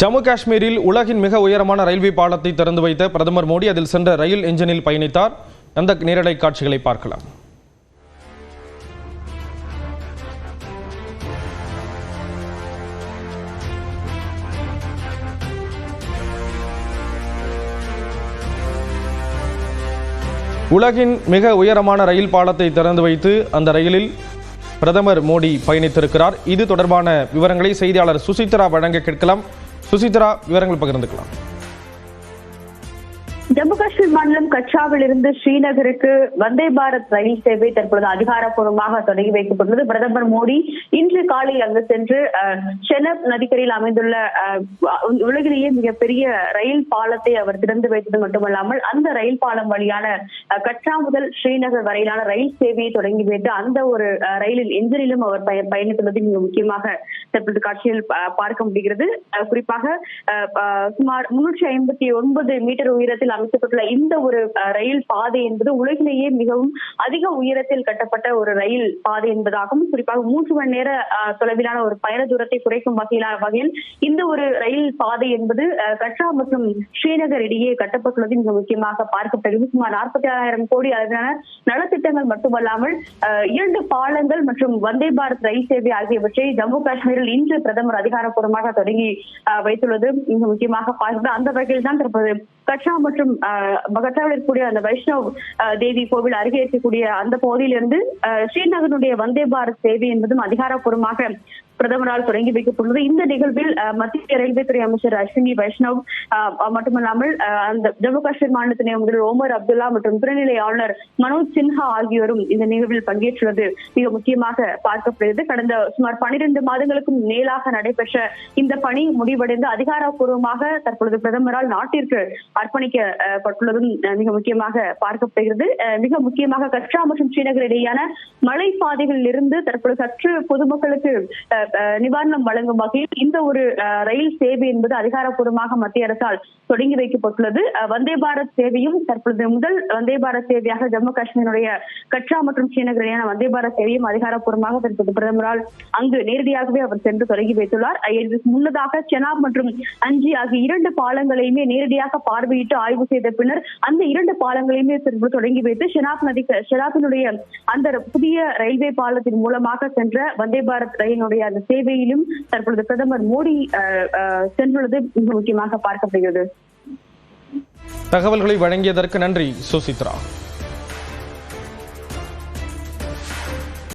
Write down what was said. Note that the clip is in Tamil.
ஜம்மு காஷ்மீரில் உலகின் மிக உயரமான ரயில்வே பாலத்தை திறந்து வைத்த பிரதமர் மோடி அதில் சென்ற ரயில் என்ஜினில் பயணித்தார். அந்த நேரலை காட்சிகளை பார்க்கலாம். உலகின் மிக உயரமான ரயில் பாலத்தை திறந்து வைத்து அந்த ரயிலில் பிரதமர் மோடி பயணித்திருக்கிறார். இது தொடர்பான விவரங்களை செய்தியாளர் சுசித்ரா வழங்க கேட்கலாம். சுசித்ரா விவரங்கள் பகிர்ந்துக்கலாம் ஜம்மு காஷ்மீர் மாநிலம் கச்சாவில் இருந்து ஸ்ரீநகருக்கு வந்தே பாரத் ரயில் சேவை தற்பொழுது அதிகாரப்பூர்வமாக தொடங்கி வைக்கப்பட்டுள்ளது. பிரதமர் மோடி இன்று காலை அங்கு சென்று செனப் நதிக்கரையில் அமைந்துள்ள உலகிலேயே மிகப்பெரிய ரயில் பாலத்தை அவர் திறந்து வைத்தது மட்டுமல்லாமல் அந்த ரயில் பாலம் வழியான அஹ், முதல் ஸ்ரீநகர் வரையிலான ரயில் சேவையை தொடங்கி வைத்து அந்த ஒரு அஹ், ரயிலில் எஞ்சினிலும் அவர் பய- பயணித்துள்ளது மிக முக்கியமாக தற்பொழுது காட்சியில் பார்க்க முடிகிறது. குறிப்பாக அஹ், அஹ், சுமார் முன்னூற்றி ஐம்பத்தி ஒன்பது மீட்டர் உயரத்தில் அமைக்கப்பட்டுள்ள இந்த ஒரு ரயில் பாதை என்பது உலகிலேயே மிகவும் அதிக உயரத்தில் கட்டப்பட்ட ஒரு ரயில் பாதை என்பதாகவும் குறிப்பாக மூன்று மணி நேர தொலைவிலான ஒரு பயண தூரத்தை குறைக்கும் வகையிலான வகையில் இந்த ஒரு ரயில் பாதை என்பது அஹ், கட்ரா மற்றும் ஸ்ரீநகர் இடையே கட்டப்பட்டுள்ளது மிக முக்கியமாக பார்க்கப்படுகிறது சுமார் நாற்பத்தி ஆறாயிரம் கோடி அளவிலான நலத்திட்டங்கள் மட்டுமல்லாமல் இரண்டு பாலங்கள் மற்றும் வந்தே பாரத் ரயில் சேவை ஆகியவற்றை ஜம்மு காஷ்மீரில் இன்று பிரதமர் அதிகாரப்பூர்வமாக தொடங்கி அஹ், வைத்துள்ளது. மிக முக்கியமாக பார்க்கப்பட்டு அந்த வகையில் தான் தற்போது கட்ரா மற்றும் அஹ், இருக்கக்கூடிய அந்த வைஷ்ணவ் அஹ், தேவி கோவில் அருகே இருக்கக்கூடிய அந்த பகுதியிலிருந்து ஸ்ரீநகருடைய வந்தே பாரத் சேவை என்பதும் அதிகாரப்பூர்வமாக பிரதமரால் தொடங்கி வைக்கப்பட்டுள்ளது. இந்த நிகழ்வில் மத்திய ரயில்வே துறை அமைச்சர் அஸ்வினி வைஷ்ணவ் மட்டுமல்லாமல் அந்த ஜம்மு காஷ்மீர் மாநிலத்தினை முதல் முதல்வர் ஓமர் அப்துல்லா மற்றும் துணைநிலை ஆளுநர் மனோஜ் சின்ஹா ஆகியோரும் இந்த நிகழ்வில் பங்கேற்றுள்ளது. மிக முக்கியமாக பார்க்கப்படுகிறது. கடந்த சுமார் பனிரெண்டு மாதங்களுக்கும் மேலாக நடைபெற்ற இந்த பணி முடிவடைந்து அதிகாரப்பூர்வமாக தற்பொழுது பிரதமரால் நாட்டிற்கு அர்ப்பணிக்கப்பட்டுள்ளதும் அஹ், மிக முக்கியமாக பார்க்கப்படுகிறது. அஹ், மிக முக்கியமாக கட்ரா மற்றும் ஸ்ரீநகர் இடையேயான மலை பாதைகளில் இருந்து தற்பொழுது சற்று பொதுமக்களுக்கு அஹ், நிவாரணம் வழங்கும் வகையில் இந்த ஒரு ரயில் சேவை என்பது அதிகாரப்பூர்வமாக மத்திய அரசால் தொடங்கி வைக்கப்பட்டுள்ளது. வந்தே பாரத் சேவையும் தற்பொழுது முதல் வந்தே பாரத் சேவையாக ஜம்மு காஷ்மீருடைய கட்ரா மற்றும் ஸ்ரீநகர் இடையான வந்தே பாரத் சேவையும் அதிகாரப்பூர்வமாக தற்போது பிரதமரால் அங்கு நேரடியாகவே அவர் சென்று தொடங்கி வைத்துள்ளார். இதற்கு முன்னதாக செனாப் மற்றும் அஞ்சி ஆகிய இரண்டு பாலங்களையுமே நேரடியாக பார்வையிட்டு ஆய்வு செய்த பின்னர் அந்த இரண்டு பாலங்களையுமே தற்போது தொடங்கி வைத்து ஷெனாப் நதி ஷெனாப்பினுடைய அந்த புதிய ரயில்வே பாலத்தின் மூலமாக சென்ற வந்தே பாரத் ரயிலினுடைய அந்த சேவையிலும் தற்பொழுது பிரதமர் மோடி சென்றுள்ளது மிக முக்கியமாக பார்க்கப்படுகிறது. தகவல்களை வழங்கியதற்கு நன்றி சுசித்ரா